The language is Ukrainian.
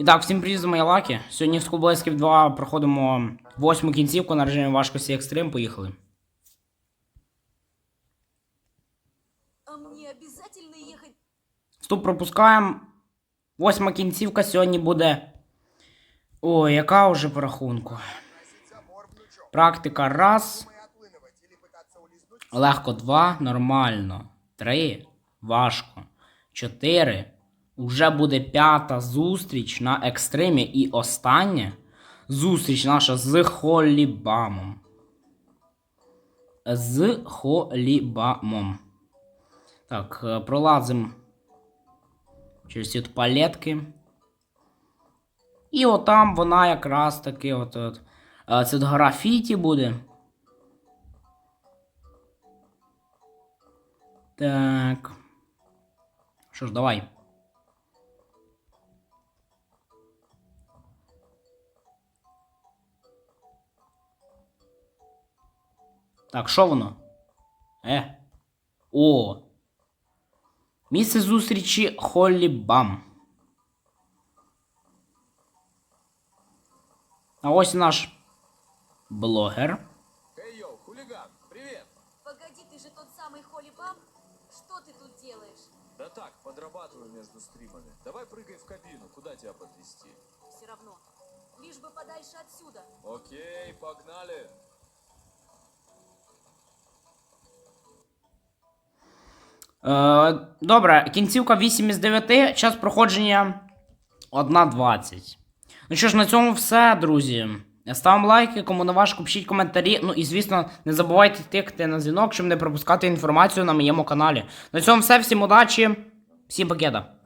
І так, всім привіт, з моя Лакі. Сьогодні в School Blazkів 2 проходимо восьму кінцівку на режимі важкості екстрим. Поїхали. Вступ пропускаємо. Восьма кінцівка сьогодні буде. Ой, яка вже по рахунку. Практика раз. Легко два. Нормально. Три. Важко. Чотири. Уже буде п'ята зустріч на екстримі. І остання зустріч наша з Холібамом. З Холібамом. Так, е, пролазимо через ці палетки. І отам вона якраз таки от, от е, це графіті буде. Так. Що ж, давай. Так, що воно? Е. О. Місце зустрічі Холлі Бам. А ось і наш блогер. Эй, йоу, хулиган, привет! Погоди, ты же тот самый Холли Бам? Что ты тут делаешь? Да так, подрабатываю между стримами. Давай прыгай в кабину, куда тебя подвести? Все равно. Лишь бы подальше отсюда. Окей, погнали! Добре, кінцівка 8 із 9, час проходження 1.20. Ну що ж, на цьому все, друзі. Ставимо лайки, кому не важко, пишіть коментарі. Ну і звісно, не забувайте тикати на дзвінок, щоб не пропускати інформацію на моєму каналі. На цьому все, всім удачі, всім пакета.